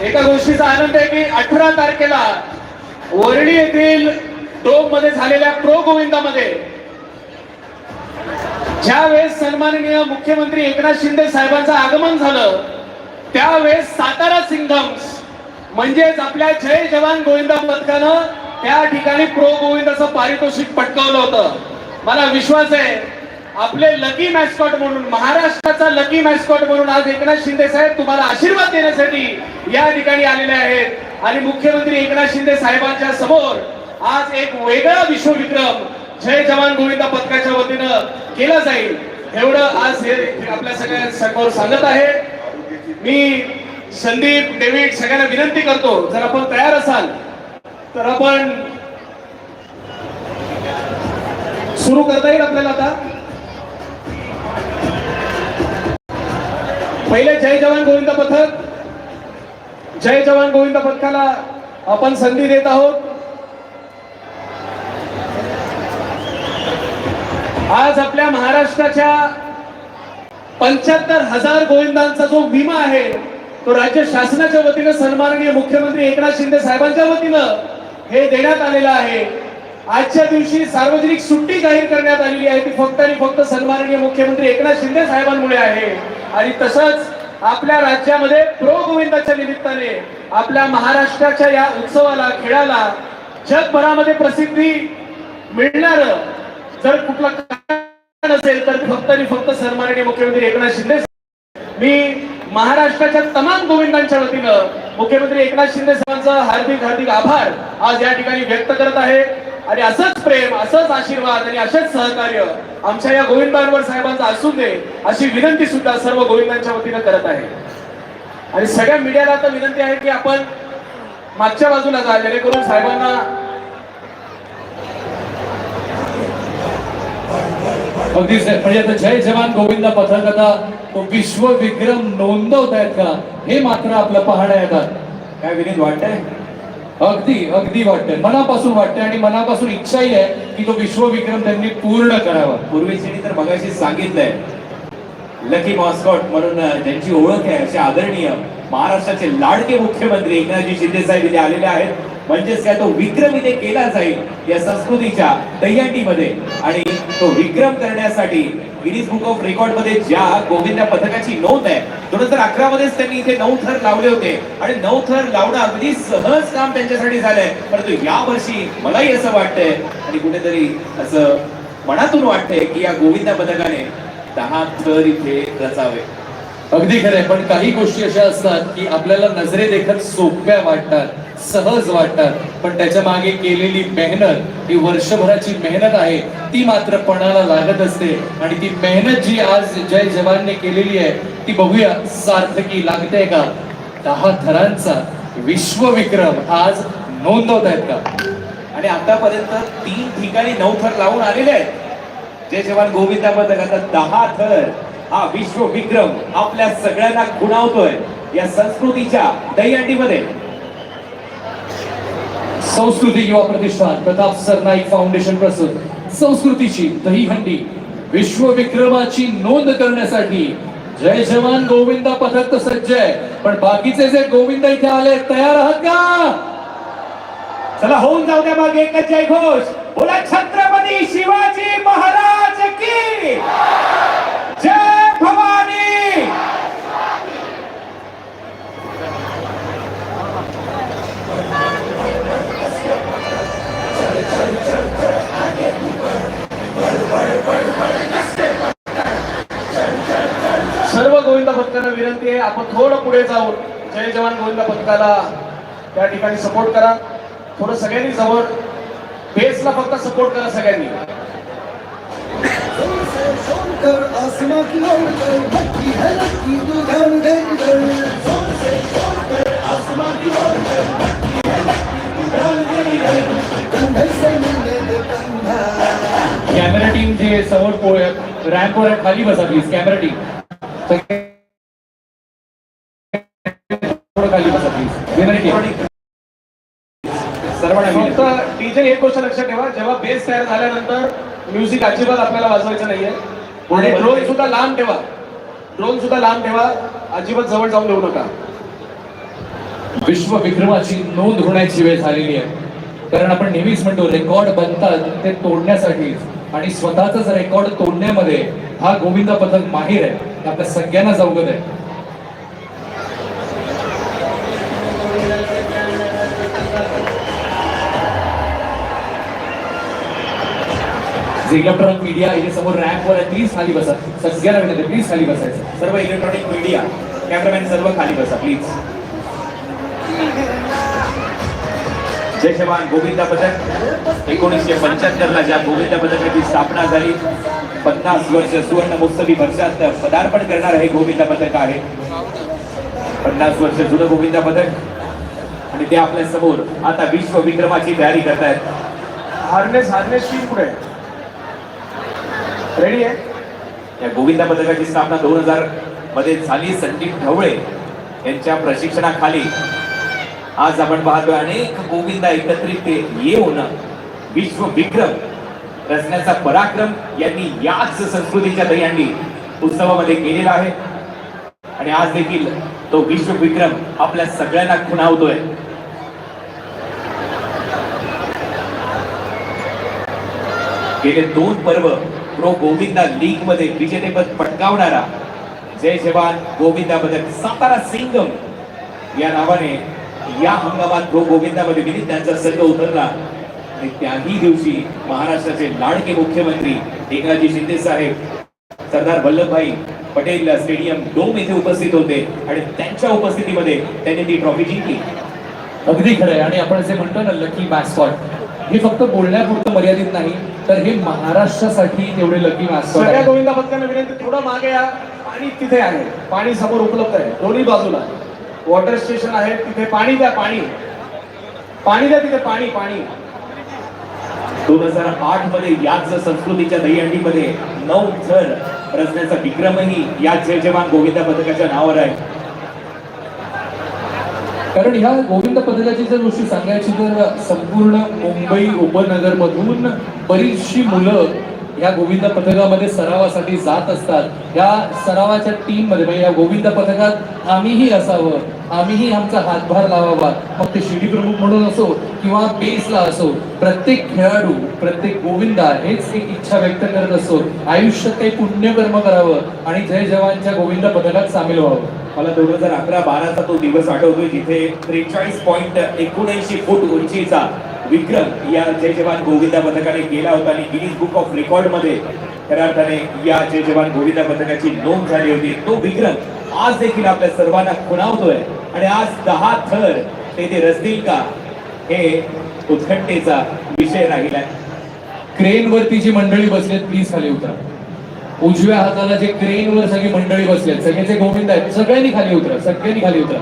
एका गोष्टीचा आनंद आहे की अठरा तारखेला वरळी येथील टोपमध्ये झालेल्या प्रो गोविंदामध्ये ज्या वेळेस सन्माननीय मुख्यमंत्री एकनाथ शिंदे साहेबांचं आगमन झालं त्यावेळेस सातारा सिंघम्स म्हणजेच आपल्या जय जवान गोविंदा पथकानं त्या ठिकाणी प्रो गोविंदाचं पारितोषिक पटकावलं होतं. मला विश्वास आहे आपले लकी मॅस्कॉट म्हणून महाराष्ट्राचा लकी मॅस्कॉट म्हणून आज एकनाथ शिंदे साहेब तुम्हाला आशीर्वाद देण्यासाठी या ठिकाणी आलेले आहेत. आणि मुख्यमंत्री एकनाथ शिंदे साहेबांच्या समोर आज एक वेगळा विश्वविक्रम जय जवान गोविंदा पथकाच्या वतीनं केला जाईल. एवढं आज हे आपल्या सगळ्या समोर सांगत आहे. मी संदीप डेव्हिड सगळ्यांना विनंती करतो जर आपण तयार असाल तर आपण सुरू करता येईल आपल्याला आता? पहिले जय जवान गोविंद पथक. जय जवान गोविंद पथकाला आपण संधी देत आहोत. आज आपल्या महाराष्ट्राच्या पंच्याहत्तर हजार गोविंदांचा जो विमा आहे तो राज्य शासनाच्या वतीनं सन्माननीय मुख्यमंत्री एकनाथ शिंदे साहेबांच्या वतीनं हे देण्यात आलेलं आहे. आजच्या दिवशी सार्वजनिक सुट्टी जाहीर करण्यात आलेली आहे. ती फक्त आणि फक्त सन्माननीय मुख्यमंत्री एकनाथ शिंदे साहेबांमुळे आहे. आणि तसंच आपल्या राज्यामध्ये प्रो गोविंदाच्या निमित्ताने आपल्या महाराष्ट्राच्या या उत्सवाला खेळाला जगभरामध्ये प्रसिद्धी मिळणार जर कुठला नसेल तर फक्त आणि फक्त सन्माननीय मुख्यमंत्री एकनाथ शिंदे मी महाराष्ट्राच्या तमाम गोविंदांच्या वतीनं मुख्यमंत्री एकनाथ शिंदे साहेबांचा हार्दिक हार्दिक आभार आज या ठिकाणी व्यक्त करत आहे. आणि असंच प्रेम असंच आशीर्वाद आणि असंच सहकार्य आमच्या या गोविंदांवर साहेबांचा असू दे अशी विनंती सुद्धा सर्व गोविंदांच्या वतीनं करत आहे. आणि सगळ्या मीडियाला आता विनंती आहे की आपण मागच्या बाजूला जा जेणेकरून साहेबांना अगदी म्हणजे आता जय जवान गोविंद पथक आता तो विश्व विक्रम नोंदवत आहेत का? हे मात्र आपलं पाहणं येतात काय विनीत वाटतंय? अगदी अगदी वाटतंय. मनापासून वाटतंय आणि मनापासून इच्छाही आहे की तो विश्व विक्रम त्यांनी पूर्ण करावा. पूर्वीची तर मगाशी सांगितलंय. लकी मॉस्कॉट म्हणून त्यांची ओळख आहे असे आदरणीय महाराष्ट्राचे लाडके मुख्यमंत्री एकनाथजी शिंदे साहेब इथे आलेले आहेत. म्हणजेच काय तो विक्रम इथे केला जाईल या संस्कृतीच्या दह्याटीमध्ये आणि तो विक्रम करण्यासाठी गिनीज बुक ऑफ रेकॉर्डमध्ये ज्या गोविंदा पथकाची नोंद आहे दोन हजार अकरा मध्येच त्यांनी इथे नऊ थर लावले होते. आणि नऊ थर लावणं अगदी सहज काम त्यांच्यासाठी झालंय. परंतु या वर्षी मलाही असं वाटतंय आणि कुठेतरी असं मनातून वाटतंय की या गोविंदा पथकाने दहा थर इथे रचावे. अगदी खरंय पण काही गोष्टी अशा असतात की आपल्याला नजरे देखत सोप्या वाटतात सहज वाटतात. पण त्याच्यामागे केलेली मेहनत ही वर्षभराची मेहनत आहे ती मात्र पणाला लागत असते. आणि ती मेहनत जी आज जय जवानने केलेली आहे ती बघूया सार्थकी लागते का? दहा थरांचा विश्वविक्रम आज नोंदवत आहेत का? आणि आतापर्यंत तीन ठिकाणी नऊ थर लावून आलेले आहेत. जय जवान गोविंदा पथक आता दहा थर. हा विश्व विक्रम आपल्या सगळ्यांना खुणावतोय या संस्कृतीच्या दहीहंडीमध्ये. संस्कृती युवा प्रतिष्ठान प्रताप सरनाईक फाउंडेशन प्रस्तुत. संस्कृतीची दहीहंडी विश्वविक्रमाची नोंद करण्यासाठी. जय जवान गोविंदा पथक तर सज्ज आहे पण बाकीचे जे गोविंद इथे आले तयार आहात का? चला होऊन जाऊ द्या मागे एकच जय घोष बोला छत्रपती शिवाजी महाराज की जय भवानी सर्व गोविंदा पथकांना विनंती आहे आपण थोडं पुढे जाऊन जय जवान गोविंदा पथकाला त्या ठिकाणी सपोर्ट करा. थोडं सगळ्यांनी जवळ बेसला फक्त सपोर्ट करा सगळ्यांनी. कॅमेरा टीम जे समोर रॅम्पवर खाली बसा प्लीज कॅमेरा टीम थोडं खाली बसा प्लीज विनंती सर्वांना फक्त विनंती. टीचर एक गोष्ट लक्षात ठेवा जेव्हा बेस तयार झाल्यानंतर म्युझिक अजिबात आपल्याला वाजवायचं नाहीये. आणि ड्रोन सुद्धा लांब ठेवा. ड्रोन सुद्धा लांब ठेवा. अजिबात जवळ जाऊन देऊ नका. विश्व विक्रमाची नोंद होण्याची वेळ झालेली आहे. कारण आपण नेहमीच म्हणतो रेकॉर्ड बनतात ते तोडण्यासाठी. आणि स्वतःच रेकॉर्ड तोडण्यामध्ये हा गोविंदा पथक माहीर आहे आपल्या सगळ्यांना अवगत आहे. जे इलेक्ट्रॉनिक मीडिया इथे समोर रॅम्पवर आहे प्लीज खाली बसा. सगळ्याला विनंती प्लीज खाली बसायचं. सर्व इलेक्ट्रॉनिक मीडिया. कॅमेरामॅन सर्व खाली बसा प्लीज जय जवान गोविंदा पथक एकोणीसशे पंच्याहत्तर ला ज्या गोविंदा पदकाची स्थापना झाली पन्नास वर्ष सुवर्ण महोत्सवी वर्षात पदार्पण करणार हे गोविंदा पथक आहे. पन्नास वर्ष जुनं गोविंदा पथक आणि ते आपल्यासमोर आता विश्व विक्रमाची तयारी करतायत. हार्नेस हार्नेस टीम पुढे. रेडी आहे? या गोविंदा पथकाची स्थापना दोन हजारमध्ये झाली. संदीप ढवळे यांच्या प्रशिक्षणाखाली. आज आपण पाहतोय अनेक गोविंदा एकत्रित येऊन विश्व विक्रम रचण्याचा पराक्रम यांनी याच संस्कृतीच्या दह्यांनी उत्सवामध्ये केलेला आहे. आणि आज देखील तो विश्व विक्रम आपल्या सगळ्यांना खुणावतोय. गेले दोन पर्व प्रो गोविंदा लीगमध्ये विजेतेपद पटकावणारा जय जवान गोविंदा बदल सातारा सिंगम या नावाने या हंगामात प्रो गोविंदामध्ये विनीत त्यांचा संघ उतरला. आणि त्याही दिवशी महाराष्ट्राचे लाडके मुख्यमंत्री एकनाथजी शिंदे साहेब सरदार वल्लभभाई पटेल स्टेडियम डोम येथे उपस्थित होते आणि त्यांच्या उपस्थितीमध्ये त्यांनी ती ट्रॉफी जिंकली. अगदी खरं आहे. आणि आपण जे म्हणतो ना लकी मॅस्कॉट हे फक्त बोलण्यापुरतं मर्यादित नाही. तर हे महाराष्ट्रासाठी तेवढे लकी सगळ्या गोविंदा पथकांना विनंती थोडं मागे या. पाणी तिथे आहे. पाणी समोर उपलब्ध आहे. दोन्ही बाजूला. वॉटर स्टेशन आहे. तिथे पाणी द्या पाणी. पाणी द्या तिथे पाणी पाणी. दोन हजार आठमध्ये याच संस्कृतीच्या दहीहंडीमध्ये नऊ थर रचण्याचा विक्रमही या जय जवान गोविंदा पथकाच्या नावावर आहे. कारण ह्या गोविंद पथकाची जर गोष्टी सांगायची तर संपूर्ण मुंबई उपनगर मधून बरीचशी मुलं या गोविंद पथकामध्ये सरावासाठी जात असतात. या सरावाच्या टीममध्ये म्हणजे या गोविंद पथकात आम्हीही असावं. आम्हीही आमचा हातभार लावावा. फक्त शिडी प्रमुख म्हणून असो किंवा बेसला असो प्रत्येक खेळाडू प्रत्येक गोविंदा हेच एक इच्छा व्यक्त करत असो. आयुष्यात काही पुण्यकर्म करावं आणि जय जवानच्या गोविंद पथकात सामील व्हावं. मला दोन हजार अकरा बाराचा तो दिवस आठवतोय जिथे त्रेचाळीस पॉईंट एकोणऐंशी फूट उंचीचा विक्रम या जय जवान गोविंदा पथकाने केला होता आणि गिनीज बुक ऑफ रेकॉर्डमध्ये खऱ्या अर्थाने या जय जवान गोविंदा पथकाची नोंद झाली होती. तो विक्रम आज देखील आपल्या सर्वांना खुणावतोय. आणि आज दहा थर ते ते रचतील का? हे उत्कंठेचा विषय राहिलाय. क्रेन वरती जी मंडळी बसलेत प्लीज खाली उतरा. उजव्या हाताला जे क्रेन वर सगळी मंडळी बसलेत सगळ्याचे गोविंद आहेत सगळ्यांनी खाली उतरा सगळ्यांनी खाली उतरा.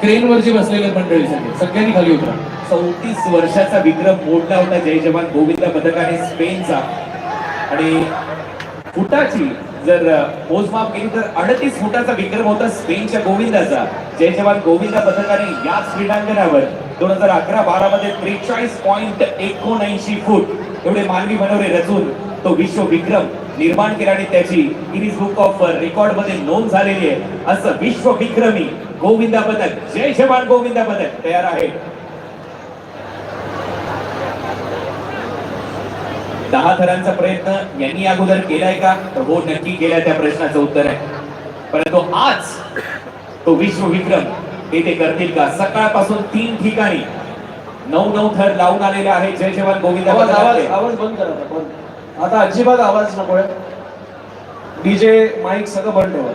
क्रेन वर जी बसलेले मंडळी सगळे सगळ्यांनी खाली उतरा. चौतीस वर्षाचा विक्रम मोडला होता जय जवान गोविंदा पथकाने स्पेनचा. आणि फुटाची जर मोजमाप केली तर अडतीस फुटाचा विक्रम होता स्पेनच्या गोविंदाचा. जय जवान गोविंदा पथकाने याच क्रीडांगणावर दोन हजार अकरा बारा मध्ये त्रेचाळीस पॉईंट एकोणऐंशी फूट एवढे मानवी मनोरे रचून तो विश्व विक्रम निर्माण केला आणि त्याची गिनीज बुक ऑफ रेकॉर्डमध्ये नोंद झालेली आहे. असं विश्व विक्रमी गोविंदा पथक जय जवान गोविंदा पथक तयार आहे. दहा थरांचा प्रयत्न यांनी अगोदर केलाय का? तर हो नक्की केलाय त्या प्रश्नाचं उत्तर आहे. परंतु आज तो विश्व विक्रम ते ते करतील का? सकाळपासून तीन ठिकाणी नऊ नऊ थर लावून आलेले आहे जय जवान गोविंदा आवाज आवाज. आवाज बंद करा आता, बंद. आता अजिबात आवाज नकोय डीजे माईक सगळं बंद ठेवा.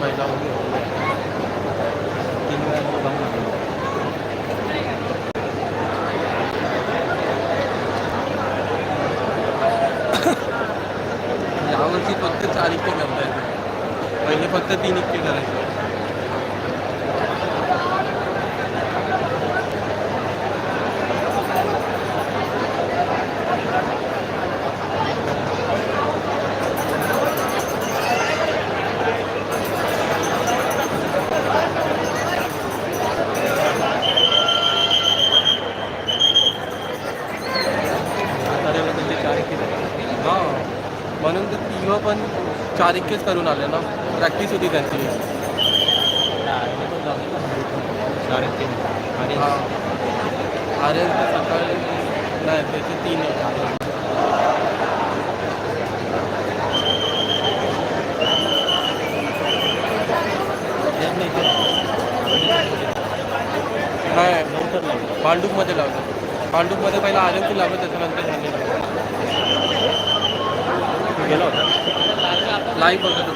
महिला कर फक्त चार इतके करता येते पहिले फक्त तीन इतके करायचे म्हाताऱ्याला ते चार इतके हां म्हणून तर तिघं पण इतकेच करून आले ना. प्रॅक्टिस होती त्यांची. हां. अरे सकाळी नाही त्याचे तीन आहे नाही भांडूपमध्ये लावलं. भांडूपमध्ये पहिला आर एम सी लावलं त्याच्यानंतर लावलं गेला होता? লাইভ কলকাতা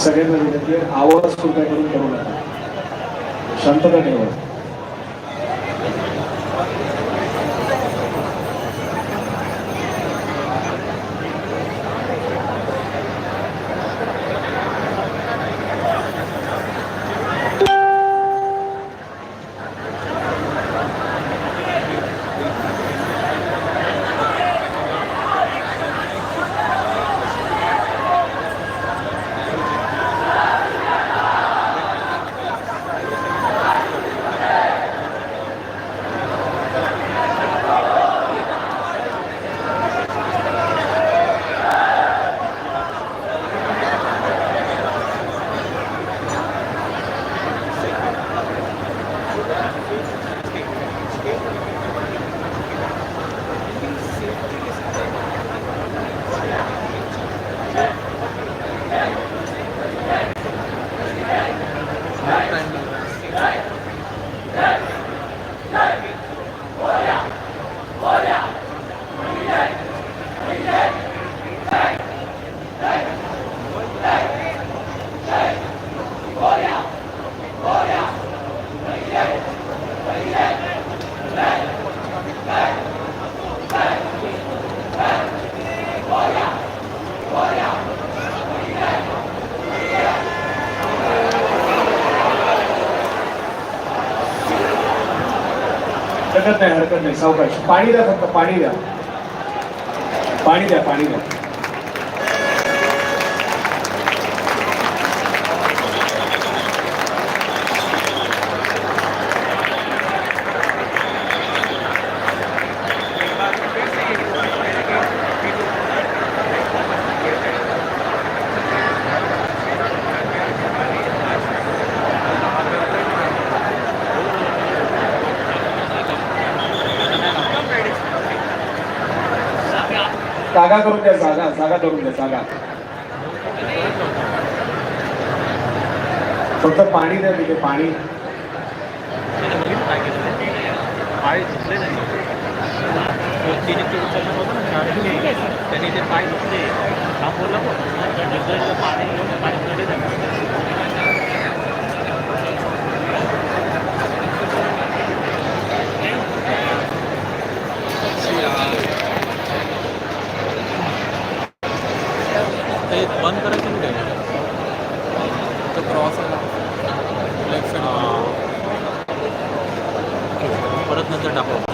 सगळ्यांना विनंती आहे. आवाज सुद्धा करून करू नका. शांतता ठेवा. नाही सावकाश. पाणी द्या फक्त पाणी द्या. पाणी द्या पाणी द्या. जागा करून द्या जागा जागा करून द्या जागा. फक्त पाणी द्या तिथे पाणी. पाय नाही तिने ते उचललं होतं ना शाळेत. त्यांनी ते पाय धुतले बंद करायचं कुठे तो क्रॉस लेफ्ट साईड परत नंतर टाकू.